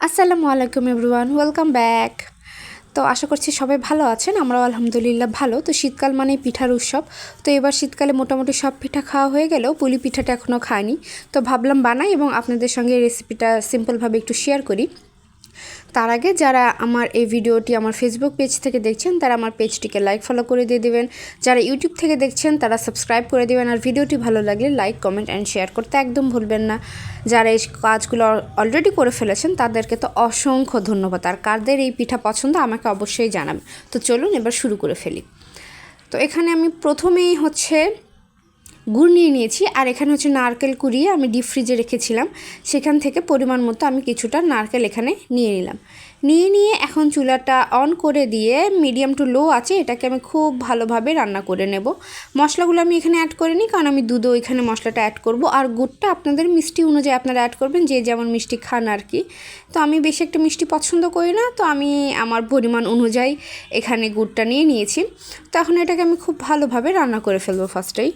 আসসালামু আলাইকুম everyone, welcome back. তো আশা করছি সবাই ভালো আছেন, আমরাও আলহামদুলিল্লাহ ভালো। তো শীতকাল মানে পিঠার উৎসব। তো এবার শীতকালে মোটামুটি সব পিঠা খাওয়া হয়ে গেলেও পুলি পিঠাটা এখনও খাইনি। তো ভাবলাম বানাই এবং আপনাদের সঙ্গে রেসিপিটা সিম্পলভাবে একটু শেয়ার করি। তার আগে যারা আমার এই ভিডিওটি আমার ফেসবুক পেজ থেকে দেখছেন, তারা আমার পেজটিকে লাইক ফলো করে দিয়ে দেবেন। যারা ইউটিউব থেকে দেখছেন, তারা সাবস্ক্রাইব করে দেবেন। আর ভিডিওটি ভালো লাগলে লাইক কমেন্ট অ্যান্ড শেয়ার করতে একদম ভুলবেন না। যারা এই কাজগুলো অলরেডি করে ফেলেছেন, তাদেরকে তো অসংখ্য ধন্যবাদ। আর কাদের এই পিঠা পছন্দ, আমাকে অবশ্যই জানাবেন। তো চলুন এবার শুরু করে ফেলি। তো এখানে আমি প্রথমেই হচ্ছে গুড় নিয়ে নিয়েছি। আর এখানে হচ্ছে নারকেল কুড়িয়ে আমি ডিপ ফ্রিজে রেখেছিলাম। সেখান থেকে পরিমাণ মতো আমি কিছুটা নারকেল এখানে নিয়ে নিলাম। নিয়ে নিয়ে এখন চুলাটা অন করে দিয়ে মিডিয়াম টু লো আছে, এটাকে আমি খুব ভালোভাবে রান্না করে নেব। মশলাগুলো আমি এখানে অ্যাড করিনি, কারণ আমি দুধও এখানে মশলাটা অ্যাড করব। আর গুড়টা আপনাদের মিষ্টি অনুযায়ী আপনারা অ্যাড করবেন, যে যেমন মিষ্টি খান আর কি। তো আমি বেশি একটা মিষ্টি পছন্দ করি না, তো আমি আমার পরিমাণ অনুযায়ী এখানে গুড়টা নিয়ে নিয়েছি। তো এখন এটাকে আমি খুব ভালোভাবে রান্না করে ফেলব ফার্স্টেই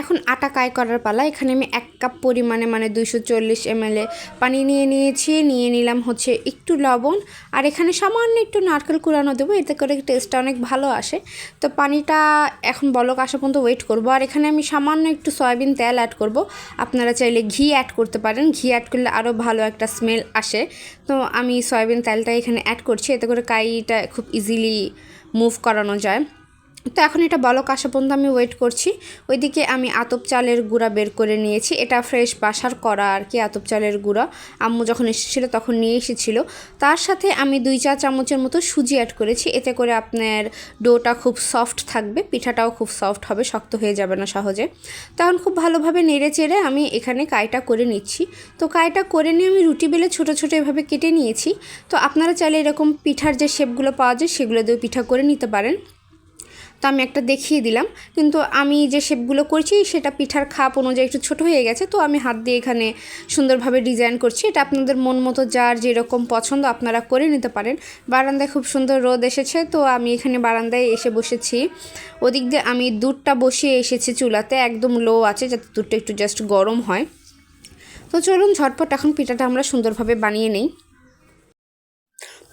এখন আটা কায় করার পালা। এখানে আমি এক কাপ পরিমাণে মানে দুইশো চল্লিশ এমএলএ পানি নিয়ে নিয়েছি। নিয়ে নিলাম হচ্ছে একটু লবণ। আর এখানে সামান্য একটু নারকেল কুড়ানো দেবো, এতে করে টেস্টটা অনেক ভালো আসে। তো পানিটা এখন বলক আসা পর্যন্ত ওয়েট করব। আর এখানে আমি সামান্য একটু সয়াবিন তেল অ্যাড করব। আপনারা চাইলে ঘি অ্যাড করতে পারেন। ঘি অ্যাড করলে আরও ভালো একটা স্মেল আসে। তো আমি সয়াবিন তেলটা এখানে অ্যাড করছি। এতে করে কাইটা খুব ইজিলি মুভ করানো যায়। তো এখন এটা বলক আসা পর্যন্ত আমি ওয়েট করছি। ওইদিকে আমি আতপ চালের গুঁড়া বের করে নিয়েছি। এটা ফ্রেশ বাসার করা আর কি, আতপ চালের গুঁড়া। আম্মু যখন এসেছিল তখন নিয়ে এসেছিল। তার সাথে আমি দুই চা চামচের মতো সুজি অ্যাড করেছি। এতে করে আপনার ডোটা খুব সফট থাকবে, পিঠাটাও খুব সফট হবে, শক্ত হয়ে যাবে না সহজে। তখন খুব ভালোভাবে নেড়ে চেড়ে আমি এখানে কাইটা করে নিচ্ছি। তো কাইটা করে নিয়ে আমি রুটি বেলে ছোটো ছোটো এভাবে কেটে নিয়েছি। তো আপনারা চাইলে এরকম পিঠার যে শেপগুলো পাওয়া যায়, সেগুলো দিয়েও পিঠা করে নিতে পারেন। তো আমি একটা দেখিয়ে দিলাম। কিন্তু আমি যে শেপগুলো করছি, সেটা পিঠার খাপ অনুযায়ী একটু ছোটো হয়ে গেছে, তো আমি হাত দিয়ে এখানে সুন্দরভাবে ডিজাইন করছি। এটা আপনাদের মন মতো যার যেরকম পছন্দ আপনারা করে নিতে পারেন। বারান্দায় খুব সুন্দর রোদ এসেছে, তো আমি এখানে বারান্দায় এসে বসেছি। ওদিক দিয়ে আমি দুধটা বসিয়ে এসেছি চুলাতে, একদম লো আছে, যাতে দুধটা একটু জাস্ট গরম হয়। তো চলুন ঝটপট এখন পিঠাটা আমরা সুন্দরভাবে বানিয়ে নিই।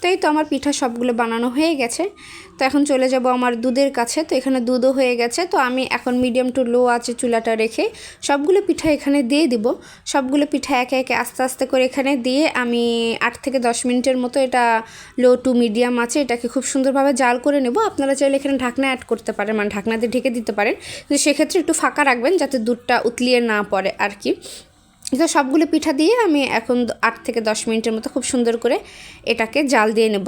তো এই তো আমার পিঠা সবগুলো বানানো হয়ে গেছে। তো এখন চলে যাব আমার দুধের কাছে। তো এখানে দুধও হয়ে গেছে। তো আমি এখন মিডিয়াম টু লো আছে চুলাটা রেখে সবগুলো পিঠা এখানে দিয়ে দিব। সবগুলো পিঠা একে একে আস্তে আস্তে করে এখানে দিয়ে আমি আট থেকে দশ মিনিটের মতো এটা লো টু মিডিয়াম আছে এটাকে খুব সুন্দরভাবে জাল করে নেব। আপনারা চাইলে এখানে ঢাকনা অ্যাড করতে পারেন মানে ঢাকনাতে ঢেকে দিতে পারেন। কিন্তু সেক্ষেত্রে একটু ফাঁকা রাখবেন যাতে দুধটা উতলিয়ে না পড়ে আর কি। তো সবগুলো পিঠা দিয়ে আমি এখন আট থেকে দশ মিনিটের মতো খুব সুন্দর করে এটাকে জাল দিয়ে নেব।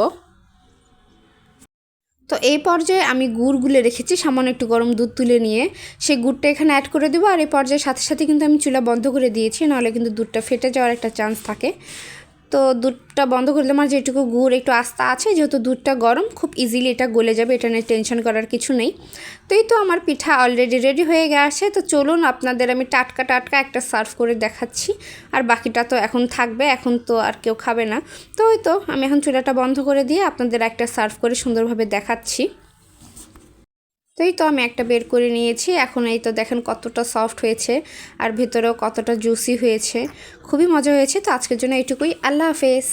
তো এই পর্যায়ে আমি গুড় গুলে রেখেছি, সামান্য একটু গরম দুধ তুলে নিয়ে। সেই গুড়টা এখানে অ্যাড করে দেবো আর এই পর্যায়ে সাথে সাথে কিন্তু আমি চুলা বন্ধ করে দিয়েছি, নাহলে কিন্তু দুধটা ফেটে যাওয়ার একটা চান্স থাকে। তো দুধটা বন্ধ করে দিলাম, আর যেটুকু গুড়, একটু আস্তা আছে, যেহেতু দুধটা গরম, খুব ইজিলি এটা গলে যাবে, এটা নিয়ে টেনশন করার কিছু নেই। তো এই তো আমার পিঠা অলরেডি রেডি হয়ে গেছে, তো চলুন আপনাদের আমি টাটকা টাটকা একটা সার্ভ করে দেখাচ্ছি। আর বাকিটা তো এখন থাকবে, এখন তো আর কেউ খাবে না। তো ওই তো, আমি এখন চুলাটা বন্ধ করে দিয়ে আপনাদের একটা সার্ভ করে সুন্দরভাবে দেখাচ্ছি। তো এই তো আমি একটা বের করে নিয়েছি। এখন এই তো দেখেন কতটা সফট হয়েছে আর ভেতরেও কতটা জুসি হয়েছে। খুবই মজা হয়েছে। তো আজকের জন্য এটুকুই আল্লাহ হাফেজ।